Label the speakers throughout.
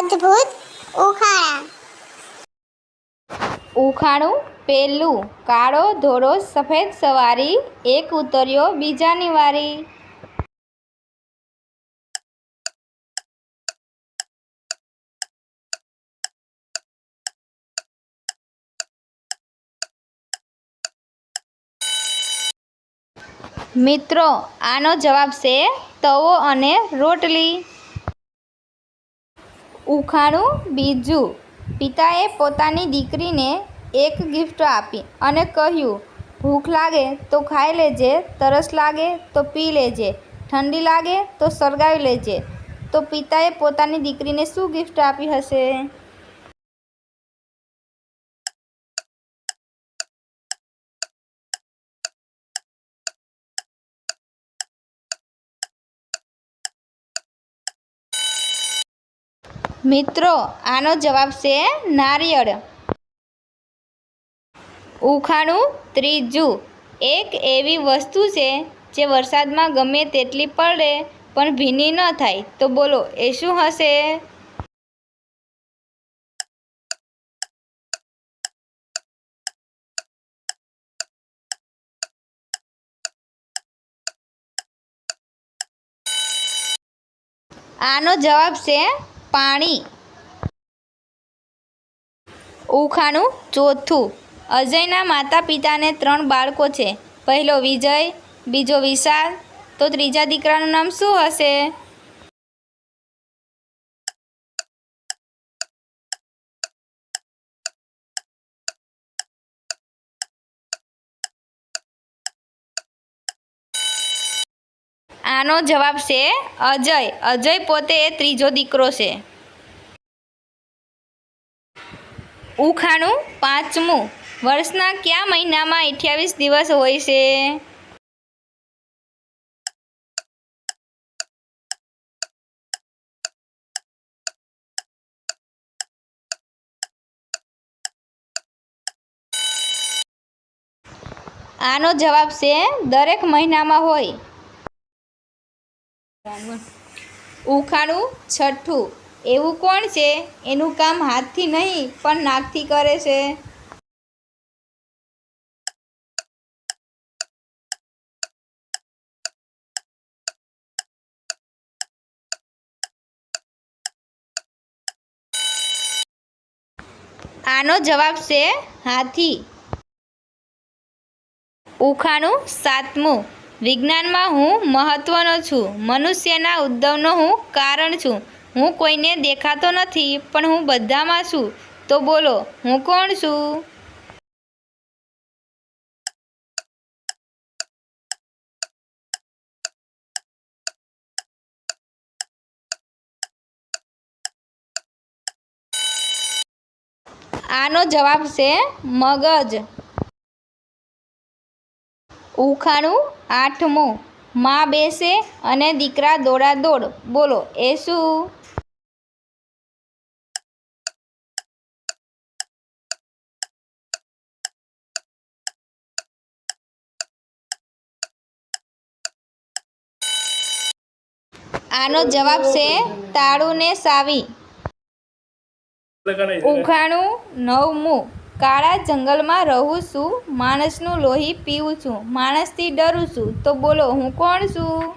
Speaker 1: અદ્ભુત ઉખાણા
Speaker 2: ઉખાણું, પેલું, કાળો, ધોળો, સફેદ સવારી, એક ઉતર્યો, બીજાની વારી. મિત્રો, આનો જવાબ છે તવો અને રોટલી. ઉખાણું બીજું. પિતાએ પોતાની દીકરીને એક ગિફ્ટ આપી અને કહ્યું, ભૂખ લાગે તો ખાઈ લેજે, તરસ લાગે તો પી લેજે, ઠંડી લાગે તો સળગાવી લેજે. તો પિતાએ પોતાની દીકરીને શું ગિફ્ટ આપી હશે? મિત્રો, આનો જવાબ છે નારિયેળ. ઉખાણું ત્રીજું. એક એવી વસ્તુ છે જે વરસાદમાં ગમે તેટલી પડે, પણ ભીની ન થાય. તો બોલો, એ શું હશે? આનો જવાબ છે પાણી. ઉખાણું ચોથું. અજયના માતા પિતાને ત્રણ બાળકો છે. પહેલો વિજય, બીજો વિશાલ. તો ત્રીજા દીકરાનું નામ શું હશે? આનો જવાબ છે અજય. અજય પોતે એ ત્રીજો દીકરો છે. ઉખાણું પાંચમું. વર્ષના કયા મહિનામાં અઠ્યાવીસ દિવસ હોય છે? આનો જવાબ છે દરેક મહિનામાં હોય. ઉખાણું છઠ્ઠું. એવું કોણ છે? એનું કામ હાથથી નહીં, પણ નાકથી કરે છે. આનો જવાબ છે હાથી. ઉખાણું સાતમું. વિજ્ઞાનમાં હું મહત્વનો છું. મનુષ્યના ઉદ્ભવનો હું કારણ છું. હું કોઈને દેખાતો નથી, પણ હું બધામાં છું. તો બોલો, હું કોણ છું? આનો જવાબ છે મગજ. ઉખાણું આઠમું. માં બેસે અને દીકરા દોડા દોડ. બોલો એ શું? આનો જવાબ છે તાળું ને સાવી ઉખાણું નવમું. કાળા જંગલમાં રહું છું, માણસનું લોહી પીવું છું, માણસથી ડરું છું. તો બોલો, હું કોણ છું?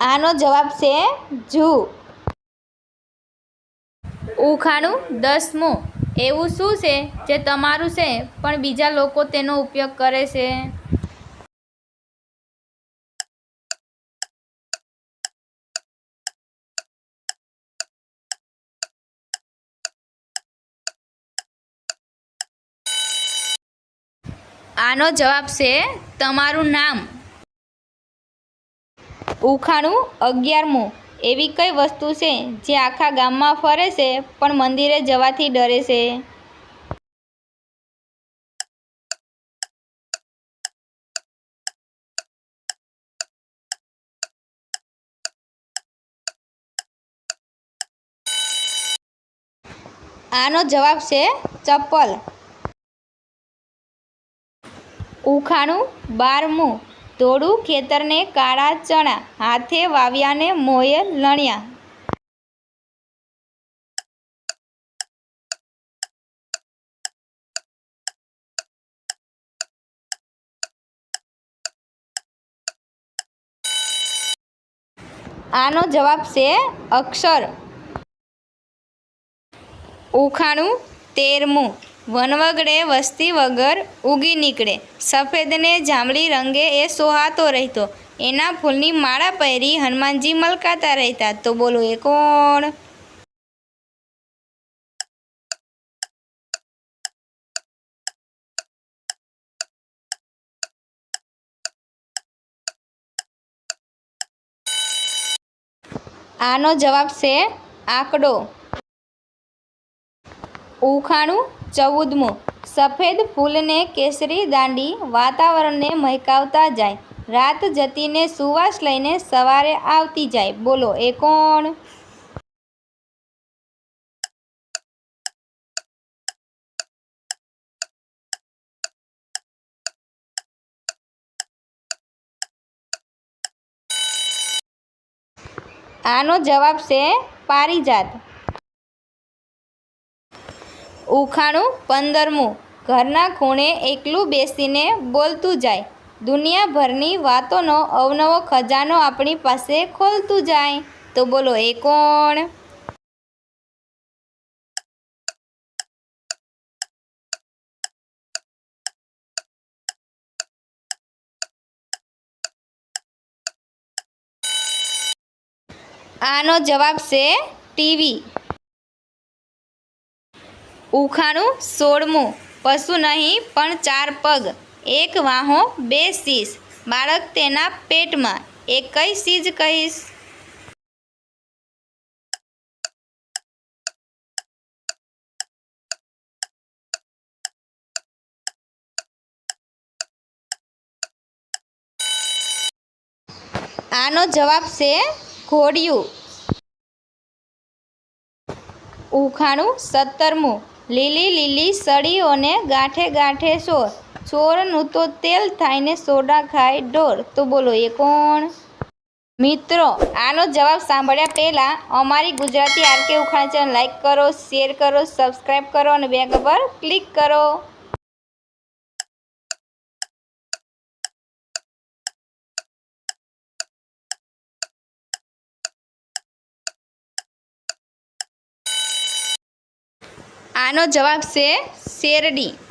Speaker 2: આનો જવાબ છે જુ. ઉખાણું દસમું. એવું શું છે જે તમારું છે, પણ બીજા લોકો તેનો ઉપયોગ કરે છે? આનો જવાબ છે, તમારું નામ. ઉખાણું અગિયારમું. એવી કઈ વસ્તુ છે જે આખા ગામમાં ફરે છે, પણ મંદિરે જવાથી ડરે છે? આનો જવાબ છે ચપ્પલ. ઉખાણું બારમું. ધોળું ખેતરને કાળા ચણા હાથે વાવ્યાને મોયે લણ્યા. આનો જવાબ છે અક્ષર. ઉખાણું તેરમું. વનવગડે વસ્તી વગર ઉગી નીકળે. સફેદને જાંબલી રંગે એ સોહાતો રહેતો. એના ફૂલની માળા પહેરી હનુમાનજી મલકાતા રહેતા. તો બોલો, એ કોણ? આનો જવાબ છે, આંકડો. ઉખાણું, ચૌદમું. સફેદ ફૂલને કેસરી દાંડી વાતાવરણને મહેકાવતા જાય. રાત જતીને સુવાસ લઈને સવારે આવતી જાય. બોલો, એ કોણ? આનો જવાબ છે પારિજાત. ઉખાણું પંદરમું. ઘરના ખૂણે એકલું બેસીને બોલતું જાય. દુનિયાભરની વાતોનો અવનવો ખજાનો આપણી પાસે ખોલતું જાય. તો બોલો, એ કોણ? આનો જવાબ છે ટીવી. ઉખાણું સોળમું, પશુ નહીં, પણ ચાર પગ. એક વાહો, બે શીશ. બાળક તેના પેટમાં. એ કઈ કહીશ? આનો જવાબ છે ઘોડિયું. ઉખાણું સત્તરમું. લીલી લીલી સળીઓને ગાંઠે ગાંઠે સોર સોરનું તો તેલ થાય ને સોડા ખાય ઢોર. તો બોલો, એ કોણ? મિત્રો, આનો જવાબ સાંભળ્યા પહેલાં અમારી ગુજરાતી આરકે ઉખાણ ચેનલ લાઈક કરો, શેર કરો સબસ્ક્રાઈબ કરો અને બેગ પર ક્લિક કરો. આનો જવાબ છે શેરડી.